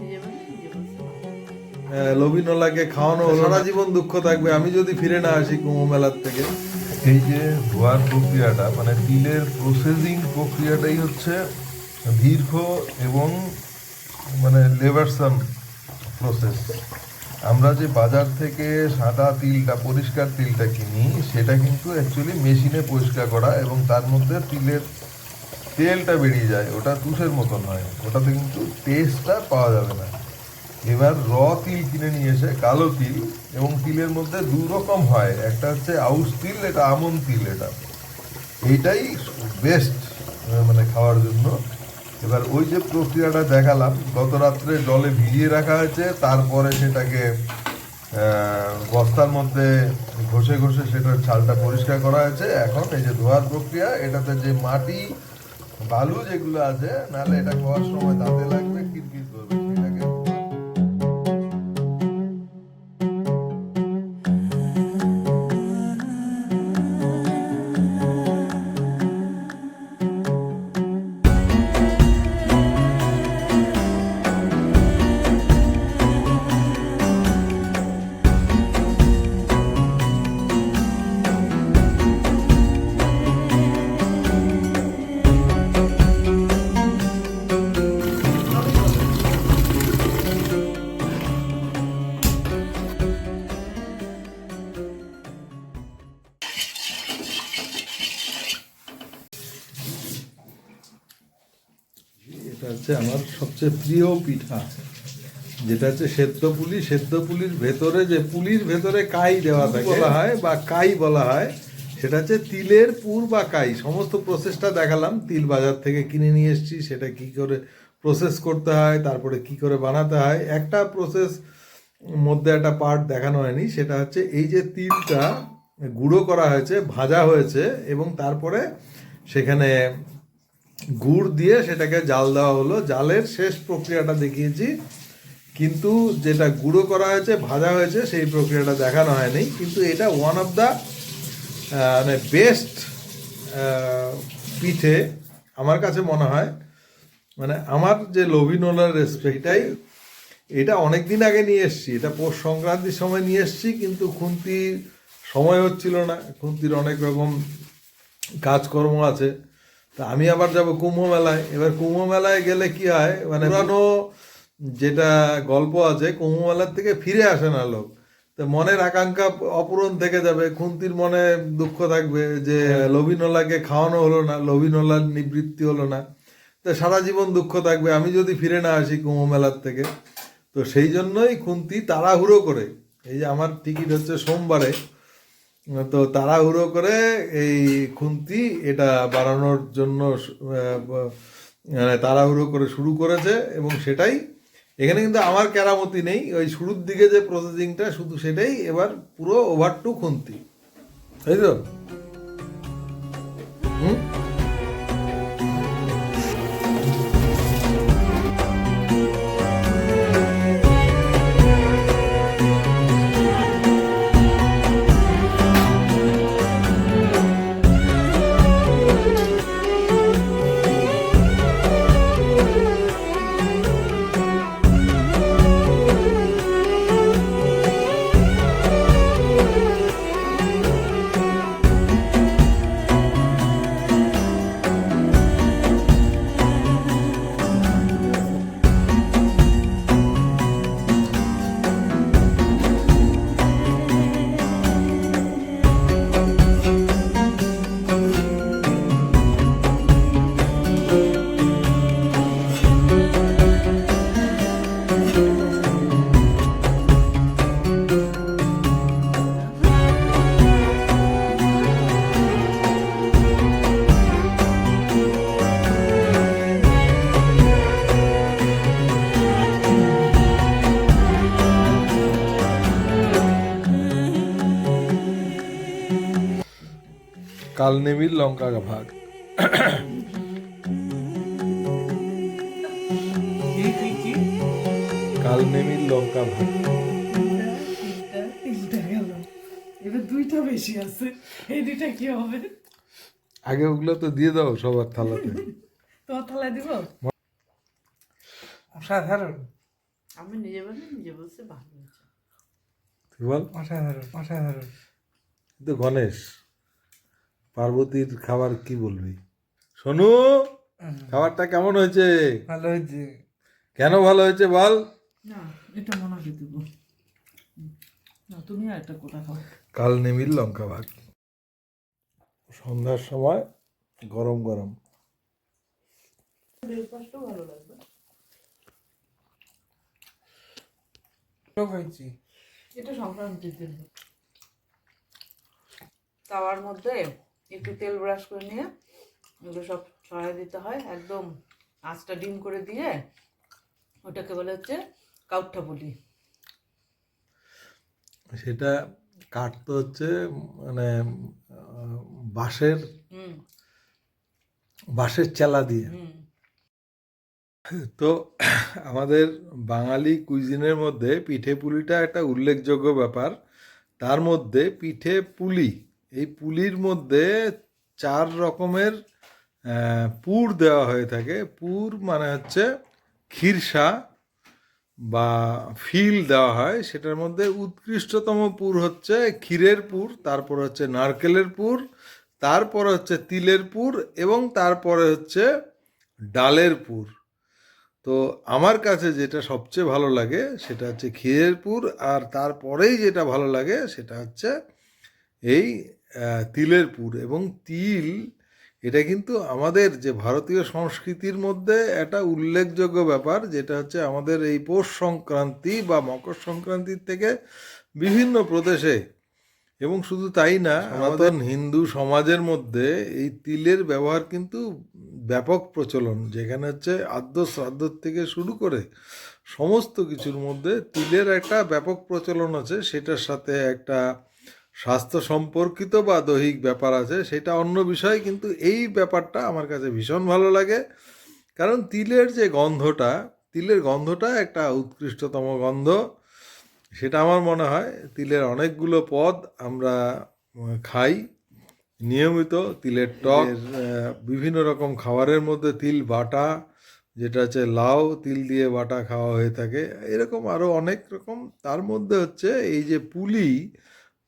নিজে বলছি। লবিনলাকে খাওয়ানো হলো সারা জীবন দুঃখ থাকবে। আমি যদি ফিরে না আসি কুম্ভ মেলার থেকে। এই যে ধোয়ার প্রক্রিয়াটা মানে তিলের প্রসেসিং প্রক্রিয়াটাই হচ্ছে দীর্ঘ এবং মানে লেবারসাম প্রসেস আমরা যে বাজার থেকে সাদা তিলটা পরিষ্কার তিলটা কিনি সেটা কিন্তু অ্যাকচুয়ালি মেশিনে পরিষ্কার করা এবং তার মধ্যে তিলের তেলটা বেরিয়ে যায়, ওটা তুষের মতন হয়। ওটাতে কিন্তু টেস্টটা পাওয়া যাবে না। এবার র তিল কিনে নিয়ে এসে, কালো তিল, এবং তিলের মধ্যে দু রকম হয়। একটা হচ্ছে আউশ তিল, এটা আমন তিল এটা। এইটাই বেস্ট মানে খাওয়ার জন্য। এবার ওই যে প্রক্রিয়াটা দেখালাম, গত রাত্রে জলে ভিজিয়ে রাখা হয়েছে, তারপরে সেটাকে বস্তার মধ্যে ঘষে ঘষে সেটার ছালটা পরিষ্কার করা হয়েছে। এখন এই যে ধোয়ার প্রক্রিয়া, এটাতে যে মাটি বালু যেগুলো আছে নাহলে এটা খাওয়ার সময় দাঁতে লাগবে কিরকির এটা হচ্ছে আমার সবচেয়ে প্রিয় পিঠা। যেটা হচ্ছে সেদ্ধ পুলি সেদ্ধ পুলির ভেতরে যে পুলির ভেতরে কাই দেওয়া থাকে বলা হয়। বা কাই বলা হয় সেটা হচ্ছে তিলের পুর বা কাই। সমস্ত প্রসেসটা দেখালাম তিল বাজার থেকে কিনে নিয়ে এসেছি সেটা কি করে প্রসেস করতে হয় তারপরে কি করে বানাতে হয়। একটা প্রসেস মধ্যে একটা পার্ট দেখানো হয়নি সেটা হচ্ছে এই যে তিলটা গুঁড়ো করা হয়েছে ভাজা হয়েছে এবং তারপরে সেখানে গুড় দিয়ে সেটাকে জাল দেওয়া হলো। জালের শেষ প্রক্রিয়াটা দেখিয়েছি। কিন্তু যেটা গুঁড়ো করা হয়েছে, ভাজা হয়েছে, সেই প্রক্রিয়াটা দেখানো হয়নি। কিন্তু এটা ওয়ান অফ দ্য মানে বেস্ট পিঠে আমার কাছে মনে হয়। মানে আমার যে লভিনোলার রেসিপিটাই এটা অনেক দিন আগে নিয়ে এসেছি। এটা পৌষ সংক্রান্তির সময় নিয়ে এসেছি, কিন্তু খুন্তি সময় হচ্ছিল না। খুন্তির অনেক রকম কাজকর্ম আছে। তা আমি আবার যাব কুম্ভ মেলায়। এবার কুম্ভ মেলায় গেলে কি হয়? মানে পুরানো যেটা গল্প আছে কুম্ভ মেলার থেকে ফিরে আসে না লোক। তো মনের আকাঙ্ক্ষা অপূরণ থেকে যাবে খুন্তির মনে দুঃখ থাকবে যে লবিনলাকে খাওয়ানো হলো না লবিনলার নিবৃত্তি হলো না। তো সারা জীবন দুঃখ থাকবে আমি যদি ফিরে না আসি কুম্ভ মেলার থেকে। তো সেই জন্যই খুন্তি তাড়াহুড়ো করে। এই যে আমার টিকিট হচ্ছে সোমবারে। তো তাড়াহুড়ো করে এই খুন্তি এটা বাড়ানোর জন্য মানে তাড়াহুড়ো করে শুরু করেছে এবং সেটাই এখানে কিন্তু আমার কেরামতি নেই। ওই শুরুর দিকে যে প্রসেসিংটা শুধু সেটাই এবার পুরো ওভার টু খুন্তি। তাই তো? হুম? কালনেমির লঙ্কা ভাগ। কি কি কি? কালনেমির লঙ্কা ভাগ। দুইটা বেশি আছে। এই দুইটা কি হবে? আগে ওগুলো তো দিয়ে দাও সবার থালাতে। তোমার থালায় দিব? অসাধারণ। আমি নিজে বানাই নিজে বলছি ভালো তুই বল। অসাধারণ অসাধারণ। তো গণেশ। পার্বতীর খাবার কি বলবি? সোনু খাবারটা কেমন হয়েছে? ভালো হয়েছে। কেন ভালো হয়েছে বল? না এটা মনে হয় দেবো। না তুমি আর একটা কোথা খাও। কাল নেমিল লঙ্কা ভাগ সন্ধ্যার সময় গরম গরম। ভালো লাগবে। চোখ এটা সংক্রান্তির দিন তাওয়ার মধ্যে একটু তেল ব্রাশ করে নিয়ে এগুলো সব ছড়াই দিতে হয়। একদম আঁচটা ডিম করে দিয়ে ওটাকে বলে হচ্ছে কাউঠা বলি সেটা কাটতে হচ্ছে মানে বাঁশের বাঁশের চেলা দিয়ে। তো আমাদের বাঙালি কুইজিনের মধ্যে পিঠে পুলিটা একটা উল্লেখযোগ্য ব্যাপার। তার মধ্যে পিঠে পুলি এই পুলির মধ্যে চার রকমের পুর দেওয়া হয়ে থাকে। পুর মানে হচ্ছে ক্ষীরসা বা ফিল দেওয়া হয়। সেটার মধ্যে উৎকৃষ্টতম পুর হচ্ছে ক্ষীরের পুর, তারপর হচ্ছে নারকেলের পুর, তারপরে হচ্ছে তিলের পুর এবং তারপরে হচ্ছে ডালের পুর। তো আমার কাছে যেটা সবচেয়ে ভালো লাগে সেটা হচ্ছে ক্ষীরের পুর আর তারপরেই যেটা ভালো লাগে সেটা হচ্ছে এই তিলের পুর এবং তিল এটা কিন্তু আমাদের যে ভারতীয় সংস্কৃতির মধ্যে একটা উল্লেখযোগ্য ব্যাপার যেটা হচ্ছে আমাদের এই পৌষ সংক্রান্তি বা মকর সংক্রান্তির থেকে বিভিন্ন প্রদেশে এবং শুধু তাই না আমাদের হিন্দু সমাজের মধ্যে এই তিলের ব্যবহার কিন্তু ব্যাপক প্রচলন যেখানে হচ্ছে আদ্য শ্রাদ্ধ থেকে শুরু করে সমস্ত কিছুর মধ্যে তিলের একটা ব্যাপক প্রচলন আছে সেটার সাথে একটা স্বাস্থ্য সম্পর্কিত বা দৈহিক ব্যাপার আছে সেটা অন্য বিষয় কিন্তু এই ব্যাপারটা আমার কাছে ভীষণ ভালো লাগে। কারণ তিলের যে গন্ধটা তিলের গন্ধটা একটা উৎকৃষ্টতম গন্ধ। সেটা আমার মনে হয় তিলের অনেকগুলো পদ আমরা খাই। নিয়মিত তিলের টক বিভিন্ন রকম খাবারের মধ্যে তিল বাটা যেটা হচ্ছে লাউ তিল দিয়ে বাটা খাওয়া হয়ে থাকে। এরকম আরও অনেক রকম। তার মধ্যে হচ্ছে এই যে পুলি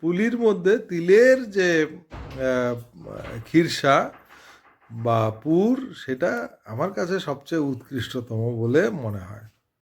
পুলির মধ্যে তিলের যে খিরসা বা পুর, সেটা আমার কাছে সবচেয়ে উৎকৃষ্টতম বলে মনে হয়।